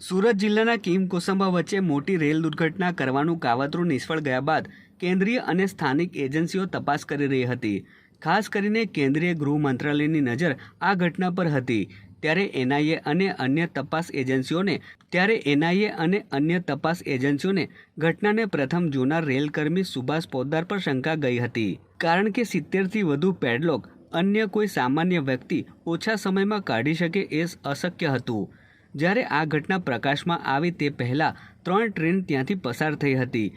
સુરત જિલ્લાના કિમ કોસંબા વચ્ચે મોટી રેલ દુર્ઘટના કરવાનું કાવતરું નિષ્ફળ ગયા બાદ કેન્દ્રીય અને સ્થાનિક એજન્સીઓ તપાસ કરી રહી હતી. ખાસ કરીને કેન્દ્રીય ગૃહ મંત્રાલયની નજર આ ઘટના પર હતી. ત્યારે એનઆઈએ અને અન્ય તપાસ એજન્સીઓને ત્યારે એનઆઈએ અને અન્ય તપાસ એજન્સીઓને ઘટનાને પ્રથમ જોનાર રેલકર્મી સુભાષ પોદ્દાર પર શંકા ગઈ હતી. કારણ કે સિત્તેરથી વધુ પેડલોક અન્ય કોઈ સામાન્ય વ્યક્તિ ઓછા સમયમાં કાઢી શકે એ અશક્ય હતું. જ્યારે આ ઘટના પ્રકાશમાં આવી તે પહેલાં ત્રણ ટ્રેન ત્યાંથી પસાર થઈ હતી.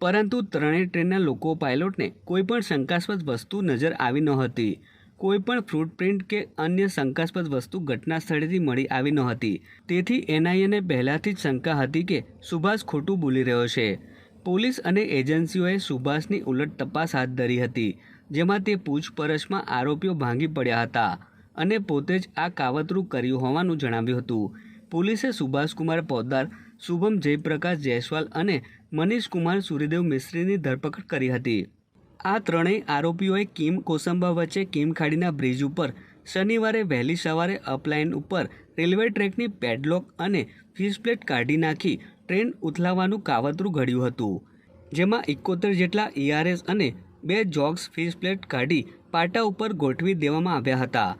પરંતુ ત્રણેય ટ્રેનના લોકો પાયલોટને કોઈપણ શંકાસ્પદ વસ્તુ નજર આવી નહોતી કોઈપણ ફૂટપ્રિન્ટ કે અન્ય શંકાસ્પદ વસ્તુ ઘટના સ્થળેથી મળી આવી નહોતી તેથી એનઆઈએને પહેલાંથી જ શંકા હતી કે સુભાષ ખોટું બોલી રહ્યો છે. પોલીસ અને એજન્સીઓએ સુભાષની ઉલટ તપાસ હાથ ધરી હતી, જેમાં તે પૂછપરછમાં આરોપીઓ ભાંગી પડ્યા હતા અને પોતે જ આ કાવતરું કર્યું હોવાનું જણાવ્યું હતું. પોલીસે સુભાષકુમાર પોદ્દાર, શુભમ જયપ્રકાશ જયસ્વાલ અને મનીષ કુમાર સૂર્યદેવ મિસ્ત્રીની ધરપકડ કરી હતી. આ ત્રણેય આરોપીઓએ કિમ કોસંબા વચ્ચે કિમ ખાડીના બ્રિજ ઉપર શનિવારે વહેલી સવારે અપલાઇન ઉપર રેલવે ટ્રેકની પેડલોક અને ફીસપ્લેટ કાઢી નાખી ટ્રેન ઉથલાવવાનું કાવતરું ઘડ્યું હતું, જેમાં એકોતેર જેટલા ઈઆરએસ અને બે જોગ્સ ફીસપ્લેટ કાઢી પાટા ઉપર ગોઠવી દેવામાં આવ્યા હતા.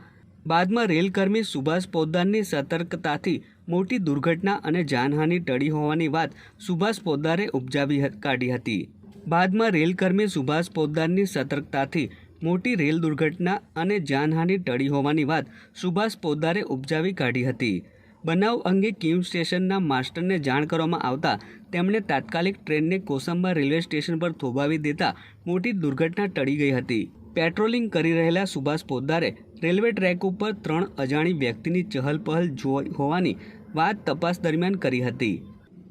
બાદમાં રેલકર્મી સુભાષ પોદ્દારની સતર્કતાથી મોટી દુર્ઘટના અને જાનહાનિ ટળી હોવાની વાત સુભાષ પોદ્દારે ઉપજાવી કાઢી હતી. બાદમાં રેલકર્મી સુભાષ પોદ્દારની સતર્કતાથી મોટી રેલ દુર્ઘટના અને જાનહાનિ ટળી હોવાની વાત સુભાષ પોદ્દારે ઉપજાવી કાઢી હતી. બનાવ અંગે કિમ સ્ટેશનના માસ્ટરને જાણ કરવામાં આવતા તેમણે તાત્કાલિક ટ્રેનને કોસંબા રેલવે સ્ટેશન પર થોભાવી દેતા મોટી દુર્ઘટના ટળી ગઈ હતી. પેટ્રોલિંગ કરી રહેલા સુભાષ પોદ્દારે રેલવે ટ્રેક ઉપર ત્રણ અજાણી વ્યક્તિની ચહલપહલ જોઈ હોવાની વાત તપાસ દરમિયાન કરી હતી.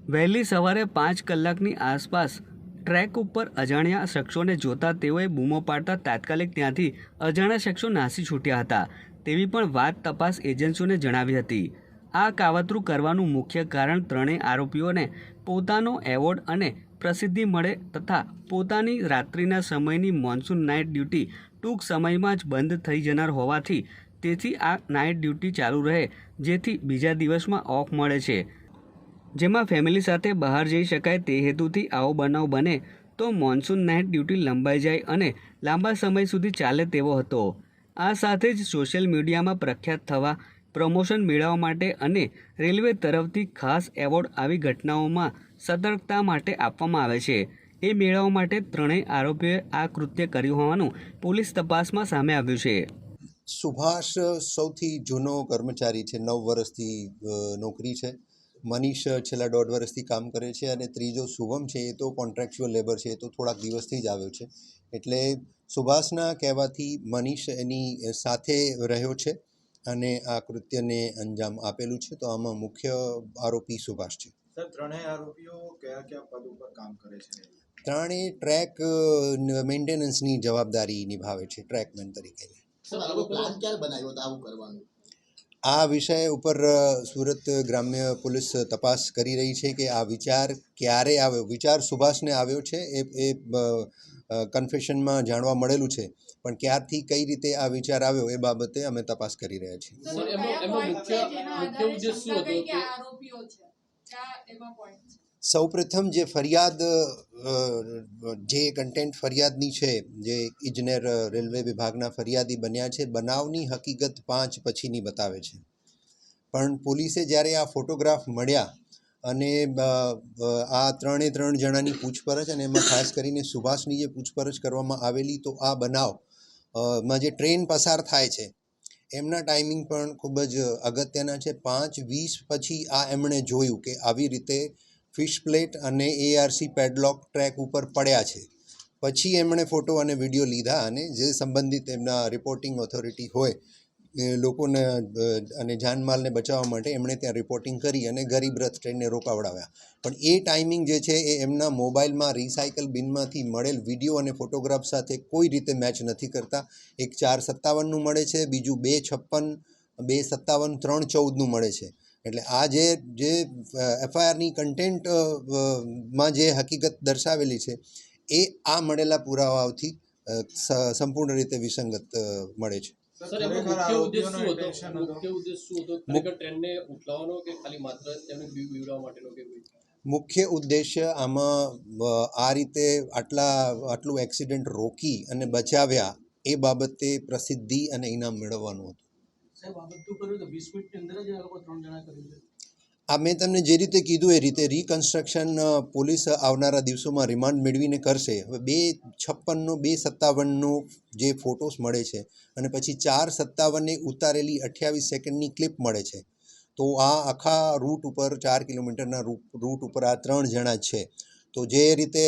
વહેલી સવારે પાંચ કલાકની આસપાસ ટ્રેક ઉપર અજાણ્યા શખ્સોને જોતા તેઓએ બૂમો પાડતા તાત્કાલિક ત્યાંથી અજાણ્યા શખ્સો નાસી છૂટ્યા હતા. તેવી પણ વાત તપાસ એજન્સીઓને જણાવી હતી. આ કાવતરું કરવાનું મુખ્ય કારણ ત્રણેય આરોપીઓને પોતાનો એવોર્ડ અને પ્રસિદ્ધિ મળે તથા પોતાની રાત્રિના સમયની મોન્સૂન નાઇટ ડ્યુટી ટૂંક સમયમાં જ બંધ થઈ જનાર હોવાથી તેથી આ નાઇટ ડ્યુટી ચાલુ રહે, જેથી બીજા દિવસમાં ઓફ મળે છે. જેમાં ફેમિલી સાથે બહાર જઈ શકાય તે હેતુથી આવો બનાવ બને તો મોન્સૂન નાઇટ ડ્યુટી લંબાઈ જાય અને લાંબા સમય સુધી ચાલે તેવો હતો. આ સાથે જ સોશિયલ મીડિયામાં પ્રખ્યાત થવા પ્રમોશન મેળવવા માટે અને રેલવે તરફથી ખાસ એવોર્ડ આવી ઘટનાઓમાં સતર્કતા માટે આપવામાં આવે છે. એ મેળવવા માટે ત્રણેય આરોપીઓએ આ કૃત્ય કર્યું હોવાનું પોલીસ તપાસમાં સામે આવ્યું છે. સુભાષ સૌથી જૂનો કર્મચારી છે નવ વર્ષથી નોકરી છે. મનીષ છેલ્લા દોઢ વર્ષથી કામ કરે છે અને ત્રીજો શુભમ છે એ તો કોન્ટ્રાક્ચ્યુઅલ લેબર છે એ તો થોડાક દિવસથી જ આવ્યો છે. એટલે સુભાષના કહેવાથી મનીષ એની સાથે રહ્યો છે અને આ કૃત્યને અંજામ આપેલું છે. તો આમાં મુખ્ય આરોપી સુભાષ છે. સર ત્રણેય આરોપીઓ કયા કયા પદ ઉપર કામ કરે છે? ત્રણેય ટ્રેક મેન્ટેનન્સની જવાબદારી નિભાવે છે ટ્રેકમેન તરીકે. આ વિષય ઉપર સુરત ગ્રામ્ય પોલીસ તપાસ કરી રહી છે કે આ વિચાર ક્યારે આવ્યો? વિચાર સુભાષને આવ્યો છે એ એ કન્ફેશનમાં જાણવા મળેલું છે. પણ ક્યારથી કઈ રીતે આ વિચાર આવ્યો એ બાબતે અમે તપાસ કરી રહ્યા છીએ. સૌપ્રથમ જે ફરિયાદ જે કન્ટેન્ટ ફરિયાદની છે, જે ઇજનેર રેલવે વિભાગના ફરિયાદી બન્યા છે, બનાવની હકીકત પાંચ પછીની બતાવે છે. પણ પોલીસે જ્યારે આ ફોટોગ્રાફ મળ્યા અને આ ત્રણે ત્રણ જણાની પૂછપરછ અને એમાં ખાસ કરીને સુભાષની જે પૂછપરછ કરવામાં આવેલી, તો આ બનાવમાં જે ટ્રેન પસાર થાય છે, એમના ટાઈમિંગ પણ ખૂબ જ અગત્યના છે. પાંચ વીસ પછી આ એમણે જોયું કે આવી રીતે ફિશ પ્લેટ અને એઆરસી પેડલોક ટ્રેક ઉપર પડ્યા છે. પછી એમણે ફોટો અને વીડિયો લીધા અને જે સંબંધિત એમના રિપોર્ટિંગ ઓથોરિટી હોય, એ લોકોને અને જાનમાલને બચાવવા માટે એમણે ત્યાં રિપોર્ટિંગ કરી અને ગરીબ રથ ટ્રેનને રોકાવડાવ્યા. પણ એ ટાઈમિંગ જે છે એ એમના મોબાઈલમાં રિસાયકલ બિનમાંથી મળેલ વીડિયો અને ફોટોગ્રાફ સાથે કોઈ રીતે મેચ નથી કરતા. એક ચાર સત્તાવનનું મળે છે, બીજું બે છપ્પન, બે સત્તાવન, ત્રણ ચૌદનું મળે છે. એટલે આ જે જે એફઆઈઆરની કન્ટેન્ટમાં જે હકીકત દર્શાવેલી છે એ આ મળેલા પુરાવાઓથી સંપૂર્ણ રીતે વિસંગત મળે છે. મુખ્ય ઉદ્દેશ્ય આમાં આ રીતે આટલા આટલું એક્સિડન્ટ રોકી અને બચાવ્યા એ બાબતે પ્રસિદ્ધિ અને ઇનામ મેળવવાનું હતું. સાહેબ, આ મેં તમને જે રીતે કીધું એ રીતે રિકન્સ્ટ્રક્શન પોલીસ આવનારા દિવસોમાં રિમાન્ડ મેળવીને કરશે. હવે બે છપ્પનનો, બે સત્તાવનનો જે ફોટોસ મળે છે અને પછી ચાર સત્તાવને ઉતારેલી અઠ્યાવીસ સેકન્ડની ક્લિપ મળે છે. તો આ આખા રૂટ ઉપર, ચાર કિલોમીટરના રૂટ ઉપર આ ત્રણ જણા છે. તો જે રીતે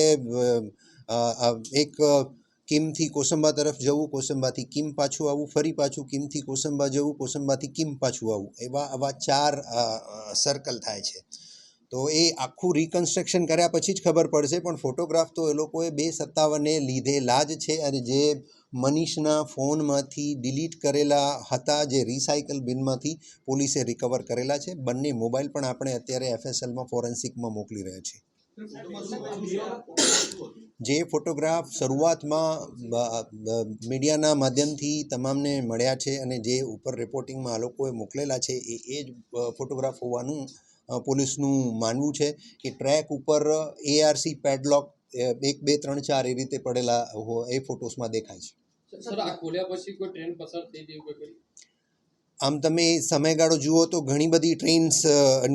એક કિમથી કોસંબા તરફ જવું, કોસંબાથી કિમ પાછું આવવું, ફરી પાછું કિમથી કોસંબા જવું, કોસંબાથી કિમ પાછું આવવું, એવા, આવા ચાર સર્કલ થાય છે. તો એ આખું રિકન્સ્ટ્રક્શન કર્યા પછી જ ખબર પડશે, પણ ફોટોગ્રાફ તો એ લોકોએ બે સત્તાવને લીધેલા જ છે અને જે મનીષના ફોનમાંથી ડિલીટ કરેલા હતા, જે રિસાયકલ બિનમાંથી પોલીસે રિકવર કરેલા છે. બંને મોબાઈલ પણ આપણે અત્યારે એફએસએલમાં ફોરેન્સિકમાં મોકલી રહ્યા છીએ. જે ફોટોગ્રાફ શરૂઆતમાં મીડિયાના માધ્યમથી તમામને મળ્યા છે અને જે ઉપર રિપોર્ટિંગમાં આ લોકોએ મોકલેલા છે, એ એ જ ફોટોગ્રાફ હોવાનું પોલીસનું માનવું છે કે ટ્રેક ઉપર એઆરસી પેડલોક એક, બે, ત્રણ, ચાર એ રીતે પડેલા એ ફોટોસમાં દેખાય છે. આમ તમે સમયગાળો જુઓ તો ઘણી બધી ટ્રેન્સ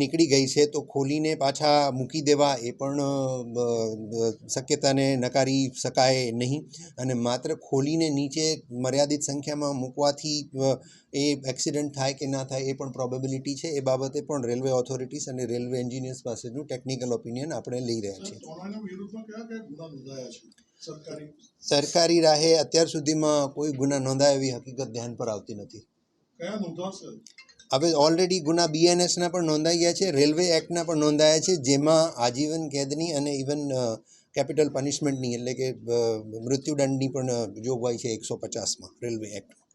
નીકળી ગઈ છે. તો ખોલીને પાછા મૂકી દેવા એ પણ શક્યતાને નકારી શકાય નહીં. અને માત્ર ખોલીને નીચે મર્યાદિત સંખ્યામાં મૂકવાથી એ એક્સિડન્ટ થાય કે ના થાય એ પણ પ્રોબેબિલિટી છે. એ બાબતે પણ રેલવે ઓથોરિટીઝ અને રેલવે એન્જિનિયર્સ પાસેનું ટેકનિકલ ઓપિનિયન આપણે લઈ રહ્યા છીએ. સરકારી રાહે અત્યાર સુધીમાં કોઈ ગુના નોંધાય એવી હકીકત ધ્યાન પર આવતી નથી. હવે ઓલરેડી ગુના બીએનએસના પણ નોંધાઈ ગયા છે રેલવે એક્ટના પણ નોંધાયા છે, જેમાં આજીવન કેદની અને ઇવન કેપિટલ પનિશમેન્ટની એટલે કે મૃત્યુદંડની પણ જોગવાઈ છે એકસો પચાસમાં રેલવે એક્ટમાં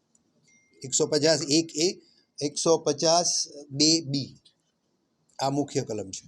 એકસો પચાસ એક એ, એકસો પચાસ બે બી, આ મુખ્ય કલમ છે.